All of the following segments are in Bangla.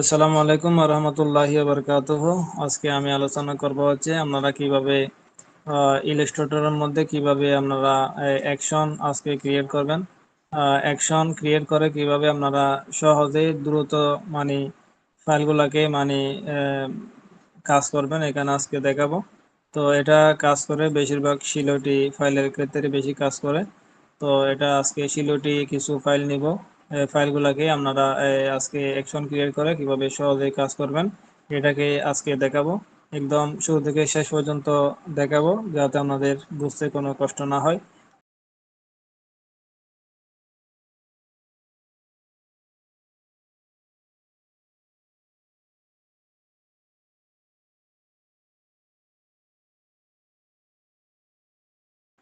আসসালামু আলাইকুম রহমতুল্লাহি বারকাতুহ। আজকে আমি আলোচনা করব হচ্ছে আপনারা কীভাবে ইলাস্ট্রেটরের মধ্যে কীভাবে আপনারা অ্যাকশন আজকে ক্রিয়েট করবেন। অ্যাকশন ক্রিয়েট করে কীভাবে আপনারা সহজে দ্রুত মানে ফাইলগুলোকে মানে কাজ করবেন, এখানে আজকে দেখাবো। তো এটা কাজ করে বেশিরভাগ শিলটি ফাইলের ক্ষেত্রে বেশি কাজ করে। তো এটা আজকে শিলটি কিছু ফাইল নিব। ফাইলগুলোকে আপনারা আজকে অ্যাকশন ক্রিয়েট করে কীভাবে সহজে কাজ করবেন, এটাকে আজকে দেখাবো। একদম শুরু থেকে শেষ পর্যন্ত দেখাবো, যাতে আপনাদের বুঝতে কোনো কষ্ট না হয়।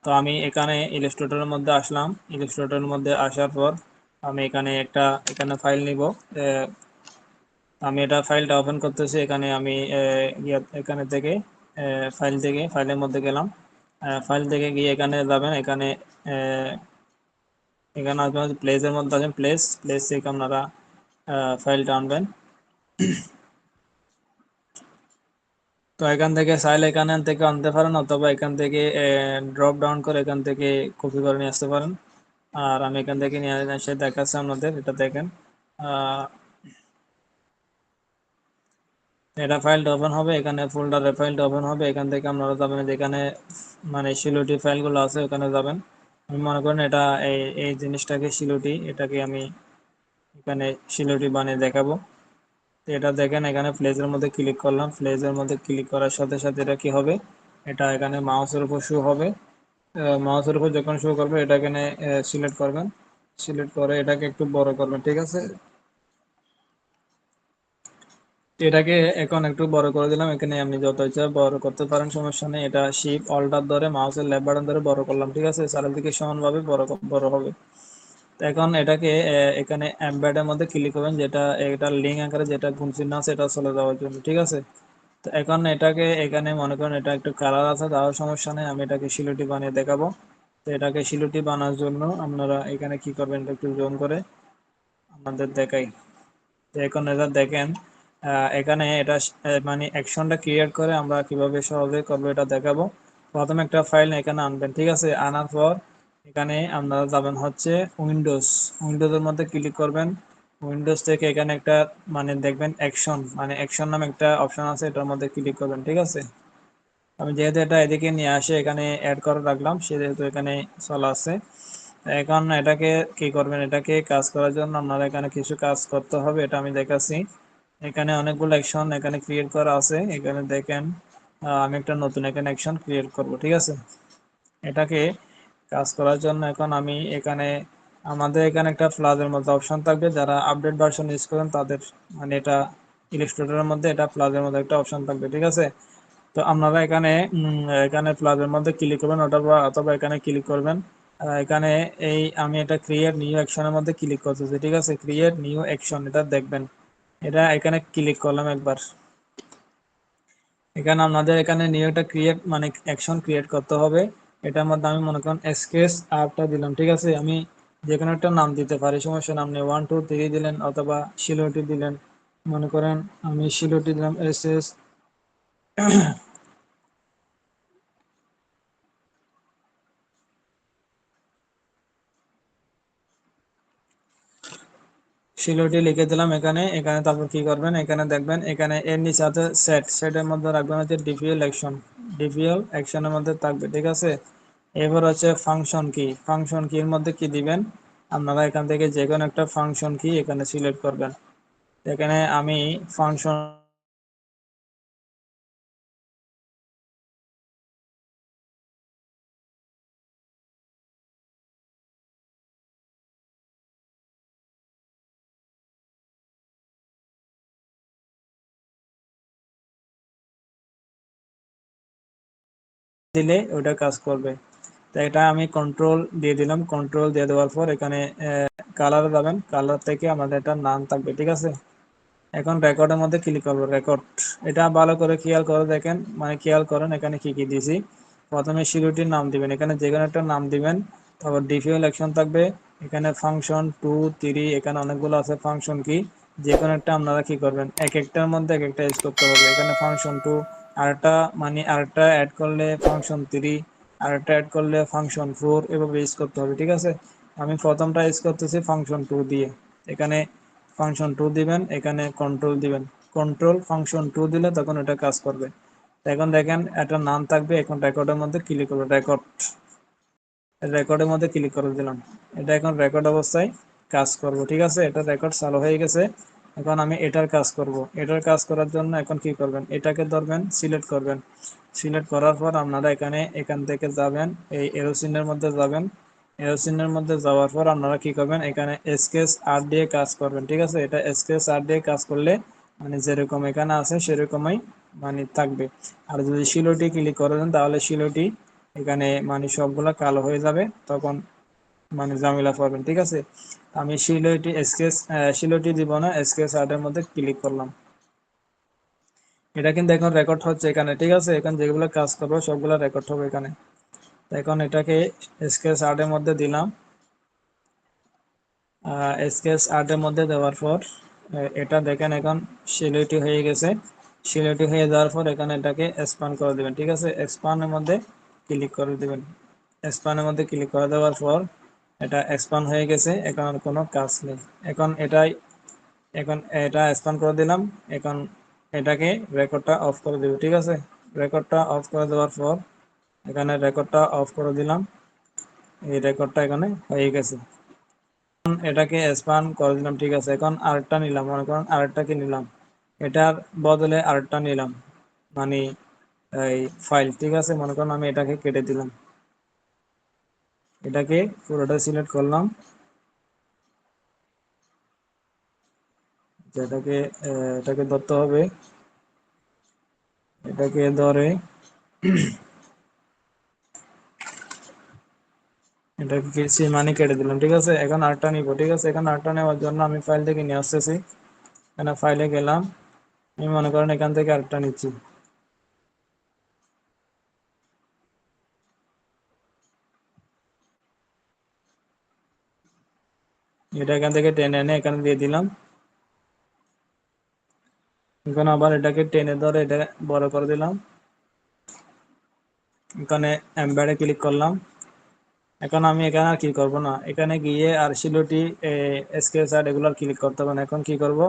তো আমি এখানে ইলাস্ট্রেটরের মধ্যে আসলাম। ইলাস্ট্রেটরের মধ্যে আসার পর আমি এখানে একটা, এখানে ফাইল নিব। আমি এটা ফাইলটা ওপেন করতেছি, এখানে আমি এখানে থেকে ফাইল থেকে ফাইলের মধ্যে গেলাম। ফাইল থেকে গিয়ে এখানে যাবেন, এখানে এখানে আসবেন প্লেসের মধ্যে আসবেন প্লেস প্লেস থেকে আপনারা ফাইলটা আনবেন। তো এখান থেকে চাইলে এখানে থেকে আনতে পারেন, অথবা এখান থেকে ড্রপ ডাউন করে এখান থেকে কপি করে নিয়ে আসতে পারেন। আর আমি এখান থেকে নিয়ে এসে দেখাচ্ছি আপনাদের, এটা দেখেন। এটা ফাইলটা ওপেন হবে, এখানে ফোল্ডারের ফাইলটা ওপেন হবে, এখান থেকে আপনারা যাবেন যেখানে মানে শিলুটি ফাইলগুলো আছে, ওখানে যাবেন। আমি মনে করেন এটা এই এই জিনিসটাকে শিলুটি এটাকে আমি এখানে শিলুটি বানিয়ে দেখাবো। এটা দেখেন, এখানে ফ্লেজের মধ্যে ক্লিক করলাম। ফ্লেজের মধ্যে ক্লিক করার সাথে সাথে এটা কি হবে? এটা এখানে মাউসের উপর শু হবে। মাউসের উপর যখন শো করবে এটা এখানে সিলেক্ট করবেন। সিলেক্ট করে এটাকে একটু বড় করবেন, ঠিক আছে? এটাকে এখন একটু বড় করে দিলাম। এখানে আপনি যত ইচ্ছা বড় করতে পারেন, সমস্যা নেই। এটা শিপ অল্টার ধরে মাউসের লেফট বাটন ধরে বড় করলাম, ঠিক আছে? চারিদিকে সমানভাবে বড় বড় হবে। এখন এটাকে এখানে অ্যাম্বেডের মধ্যে ক্লিক করবেন, যেটা এটা লিঙ্ক আকারে যেটা গুণ আছে, এটা চলে যাওয়ার জন্য, ঠিক আছে? তো এখন এটাকে, এখানে মনে করেন এটা একটু কালার আছে তাও সমস্যা নেই, আমি এটাকে শিলুটি বানিয়ে দেখাবো। তো এটাকে শিলুটি বানার জন্য আপনারা এখানে কি করবেন একটু জোন করে আমাদের দেখাই। এখন এটা দেখেন এখানে এটা মানে অ্যাকশনটা ক্রিয়েট করে আমরা কীভাবে সহজে করব এটা দেখাবো। প্রথমে একটা ফাইল এখানে আনবেন, ঠিক আছে? আনার পর এখানে আপনারা যাবেন হচ্ছে উইন্ডোজ, উইন্ডোজের মধ্যে ক্লিক করবেন। উইন্ডোজ থেকে এখানে একটা মানে দেখবেন অ্যাকশন মানে অ্যাকশন নামে একটা অপশন আছে, এটার মধ্যে ক্লিক করবেন, ঠিক আছে? আমি যেহেতু এটা এদিকে নিয়ে আসে, এখানে অ্যাড করে রাখলাম, সেহেতু এখানে চলে আসছে। এখন এটাকে কি করবেন? এটাকে কাজ করার জন্য আপনারা এখানে কিছু কাজ করতে হবে, এটা আমি দেখাচ্ছি। এখানে অনেকগুলো অ্যাকশন এখানে ক্রিয়েট করা আছে, এখানে দেখেন আমি একটা নতুন এখানে অ্যাকশন ক্রিয়েট করব, ঠিক আছে? এটাকে কাজ করার জন্য এখন আমি এখানে আমাদের এখানে একটা ফ্লাজের মধ্যে অপশন থাকবে। যারা আপডেট ভার্সন ইউজ করেন, তাদের মানে এটা ইলাস্ট্রেটরের মধ্যে এটা প্লাজের মধ্যে একটা অপশন থাকবে, ঠিক আছে? তো আপনারা এখানে এখানে প্লাজের মধ্যে ক্লিক করবেন, অথবা অথবা এখানে ক্লিক করবেন। এখানে এই আমি এটা ক্রিয়েট নিউ অ্যাকশনের মধ্যে ক্লিক করতেছি, ঠিক আছে? ক্রিয়েট নিউ অ্যাকশন এটা দেখবেন। এটা এখানে ক্লিক করলাম একবার। এখানে আপনাদের এখানে নিউ একটা ক্রিয়েট মানে অ্যাকশন ক্রিয়েট করতে হবে। এটার মধ্যে আমি মনে করেন এসকেস আরটা দিলাম, ঠিক আছে? আমি যে কোনো একটা নাম দিতে পারি, সমস্যা নাম নেই। ওয়ান টু থ্রি দিলেন অথবা শিলোটি দিলেন। মনে করেন আমি শিলোটি দিলাম এস এস শিলোটি লিখে দিলাম এখানে। এখানে তারপর কি করবেন? এখানে দেখবেন, এখানে এর নিচে আছে সেট সেটের মধ্যে রাখবেন হচ্ছে ডিপিএল অ্যাকশন ডিপিএল অ্যাকশনের মধ্যে থাকবে, ঠিক আছে? এবার হচ্ছে ফাংশন কি ফাংশন কি এর মধ্যে কি দিবেন? আপনারা এখান থেকে যে কোনো একটা ফাংশন কি এখানে সিলেক্ট করবেন। এখানে আমি ফাংশন দিলে ওটা কাজ করবে। এটা আমি কন্ট্রোল দিয়ে দিলাম। কন্ট্রোল দিয়ে দেওয়ার পর এখানে কালার যাবেন কালার থেকে আমাদের একটা নাম থাকবে, ঠিক আছে? এখন রেকর্ডের মধ্যে ক্লিক করব রেকর্ড এটা ভালো করে খেয়াল করে দেখেন মানে খেয়াল করেন এখানে কি কি দিয়েছি প্রথমে সিকিউরিটির নাম দিবেন, এখানে যে কোনো একটা নাম দিবেন। তারপর ডিফিও ইলেকশন থাকবে, এখানে ফাংশন টু থ্রি এখানে অনেকগুলো আছে। ফাংশন কি? যে কোনো একটা আপনারা কি করবেন, এক একটার মধ্যে এক একটা ইউজ করতে হবে। এখানে ফাংশন টু আরেকটা মানে আরেকটা অ্যাড করলে ফাংশন থ্রি আরেকটা অ্যাড করলে ফাংশন ফোর এভাবে ইউজ করতে হবে, ঠিক আছে? আমি প্রথমটা ইউজ করতেছি ফাংশন টু দিয়ে। এখানে ফাংশন টু দিবেন, এখানে কন্ট্রোল দিবেন। কন্ট্রোল ফাংশন টু দিলে তখন এটা কাজ করবে। এখন দেখেন, একটা নাম থাকবে, এখন রেকর্ডের মধ্যে ক্লিক করব রেকর্ড রেকর্ডের মধ্যে ক্লিক করে দিলাম। এটা এখন রেকর্ড অবস্থায় কাজ করব, ঠিক আছে? এটা রেকর্ড চালু হয়ে গেছে। এখন আমি এটার কাজ করব। এটার কাজ করার জন্য এখন কি করবেন? এটাকে ধরবেন, সিলেক্ট করবেন। সিলেক্ট করার পর আপনারা এখানে, এখান থেকে যাবেন, এই এরোসিনের মধ্যে যাবেন। এরোসিনের মধ্যে যাওয়ার পর আপনারা কি করবেন? এখানে স্কেচ আর্ট দিয়ে কাজ করবেন, ঠিক আছে? এটা স্কেচ আর্ট দিয়ে কাজ করলে মানে যেরকম এখানে আছে, সেরকমই মানে থাকবে। আর যদি শিলোটি ক্লিক করে দেন, তাহলে শিলোটি এখানে মানে সবগুলা কালো হয়ে যাবে, তখন মানে জামিলা পাবেন ঠিক আছে? আমি শিলোটি স্কেচ শিলোটি দিব না স্কেচ আর্টের মধ্যে ক্লিক করলাম। এটা কিন্তু এখন রেকর্ড হচ্ছে এখানে, ঠিক আছে? এখানে যেগুলো কাজ করব, সবগুলো রেকর্ড হবে এখানে। এখন এটাকে স্কেচ আর্টের মধ্যে দিলাম। স্কেচ আর্টের মধ্যে দেওয়ার পর এটা দেখেন এখন শিলটি হয়ে গেছে। শিলটি হয়ে যাওয়ার পর এখানে এটাকে এক্সপান্ড করে দেবেন, ঠিক আছে? এক্সপান্ডের মধ্যে ক্লিক করে দেবেন। এক্সপান্ডের মধ্যে ক্লিক করে দেওয়ার পর এটা এক্সপান্ড হয়ে গেছে, এখন আর কোনো কাজ নেই। এখন এটাই, এখন এটা এক্সপান্ড করে দিলাম, এখন এটাকে রেকর্ডটা অফ করে দেব, ঠিক আছে? রেকর্ডটা অফ করে দেওয়ার পর, এখানে রেকর্ডটা অফ করে দিলাম, এই রেকর্ডটা এখানে হয়ে গেছে। এখন এটাকে এক্সপান্ড করে দিলাম, ঠিক আছে? এখন আরেকটা নিলাম, মনে করেন আরেকটাকে নিলাম। এটার বদলে আরেকটা নিলাম মানে এই ফাইল ঠিক আছে? মনে করেন আমি এটাকে কেটে দিলাম। এটাকে পুরোটা সিলেক্ট করলাম। যেটাকে এটাকে ধরতে হবে। এটাকে ধরে এটাকে মানে কেটে দিলাম, ঠিক আছে? এখন আটটা নিব, ঠিক আছে? এখন আটটা নেওয়ার জন্য আমি ফাইল থেকে নিয়ে আসতেছি। এখানে ফাইলে গেলাম। আমি মনে করেন এখান থেকে আরেকটা নিচ্ছি। এটা এখান থেকে টেনে এনে এখানে দিয়ে দিলাম। এখন আবার এটাকে টেনে ধরে এটা বড় করে দিলাম। এখানে এমবেডে ক্লিক করলাম। এখন আমি এখানে আর কি করব না। এখানে গিয়ে আর শিলুটি স্কেচ আর এগুলো ক্লিক করতে হবে না। এখন কি করব?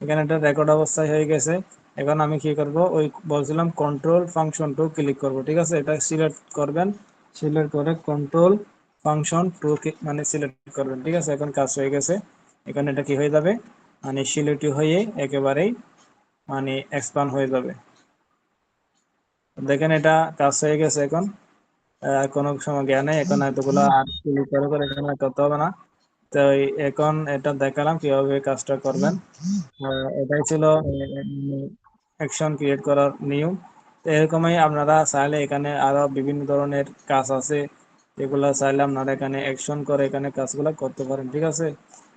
এখানে একটা রেকর্ড অবস্থায় হয়ে গেছে। এখন আমি কি করব? ওই বলছিলাম কন্ট্রোল ফাংশন টু ক্লিক করব। ঠিক আছে? এটা সিলেক্ট করবেন। সিলেক্ট করে কন্ট্রোল ফাংশন টু মানে সিলেক্ট করবেন, ঠিক আছে? এখন কাজ হয়ে গেছে। এখানে এটা কি হয়ে যাবে? মানে সিলেটি হয়ে একেবারেই মানে এক্সপান্ড হয়ে যাবে। দেখেন এটা কাজ হয়ে গেছে এখন। কোনো সময় জ্ঞান নেই, এখন এতগুলো আর ক্লিক করে করে এখানে করতে হবে না। তো এখন এটা দেখালাম কীভাবে কাজটা করবেন। এটাই ছিল অ্যাকশন ক্রিয়েট করার নিয়ম। এরকমই আপনারা চাইলে এখানে আরও বিভিন্ন ধরনের কাজ আছে। এগুলা চাইলে আপনারা এখানে অ্যাকশন করে এখানে কাজগুলো করতে পারেন ঠিক আছে?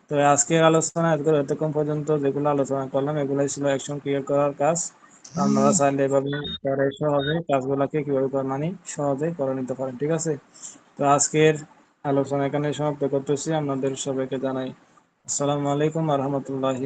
তো আজকে আলোচনা এতক্ষণ পর্যন্ত যেগুলো আলোচনা করলাম এগুলাই ছিল অ্যাকশন ক্রিয়েট করার কাজ। আপনারা চাইলে এভাবে করে সহজে কাজগুলোকে কীভাবে মানে সহজে করে নিতে পারেন ঠিক আছে? তো আজকের আলোচনা এখানে সমাপ্ত করতেছি। আপনাদের সবাইকে জানাই আসসালামু আলাইকুম আহমতুল্লাহি